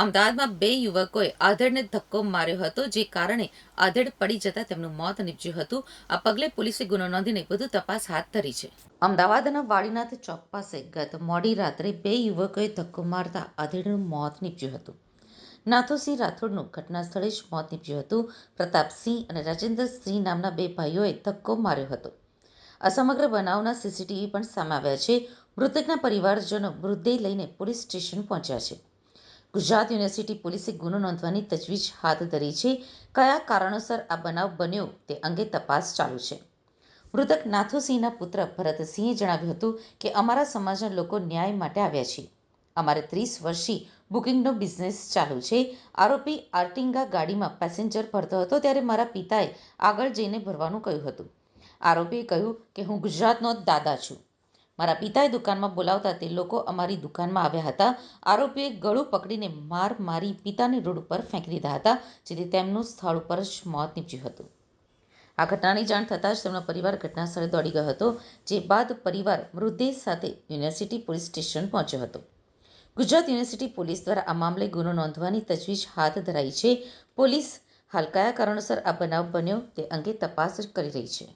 અમદાવાદમાં બે યુવકોએ આધેડને ધક્કો માર્યો હતો, જે કારણે આધેડ પડી જતા તેમનું મોત નીપજ્યું હતું. આ પગલે પોલીસે ગુનો નોંધીને વધુ તપાસ હાથ ધરી છે. અમદાવાદના વાડીનાથ ચોક પાસે ગત મોડી રાત્રે બે યુવકોએ ધક્કો મારતા આધેડનું મોત નીપજ્યું હતું. નાથુસિંહ રાઠોડનું ઘટના સ્થળે જ મોત નીપજ્યું હતું. પ્રતાપસિંહ અને રાજેન્દ્રસિંહ નામના બે ભાઈઓએ ધક્કો માર્યો હતો. આ સમગ્ર બનાવના સીસીટીવી પણ સામે આવ્યા છે. મૃતકના પરિવારજનો મૃતદેહ લઈને પોલીસ સ્ટેશન પહોંચ્યા છે. ગુજરાત યુનિવર્સિટી પોલીસે ગુનો નોંધવાની તજવીજ હાથ ધરી છે. કયા કારણોસર આ બનાવ બન્યો તે અંગે તપાસ ચાલુ છે. મૃતક નાથુસિંહના પુત્ર ભરતસિંહે જણાવ્યું હતું કે અમારા સમાજના લોકો ન્યાય માટે આવ્યા છે. અમારે ત્રીસ વર્ષથી બુકિંગનો બિઝનેસ ચાલુ છે. આરોપી આર્ટિંગા ગાડીમાં પેસેન્જર ભરતો હતો ત્યારે મારા પિતાએ આગળ જઈને ભરવાનું કહ્યું હતું. આરોપીએ કહ્યું કે હું ગુજરાતનો દાદા છું. મારા પિતાએ દુકાનમાં બોલાવતા તે લોકો અમારી દુકાનમાં આવ્યા હતા. આરોપીએ ગળું પકડીને માર મારી પિતાને રોડ ઉપર ફેંકી દીધા હતા, જેથી તેમનું સ્થળ ઉપર જ મોત નીપજ્યું હતું. આ ઘટનાની જાણ થતાં જ તેમનો પરિવાર ઘટના સ્થળે દોડી ગયો હતો, જે બાદ પરિવાર મૃતદેહ સાથે યુનિવર્સિટી પોલીસ સ્ટેશન પહોંચ્યો હતો. ગુજરાત યુનિવર્સિટી પોલીસ દ્વારા આ મામલે ગુનો નોંધવાની તજવીજ હાથ ધરાઈ છે. પોલીસ હાલ કયા કારણોસર આ બનાવ બન્યો તે અંગે તપાસ કરી રહી છે.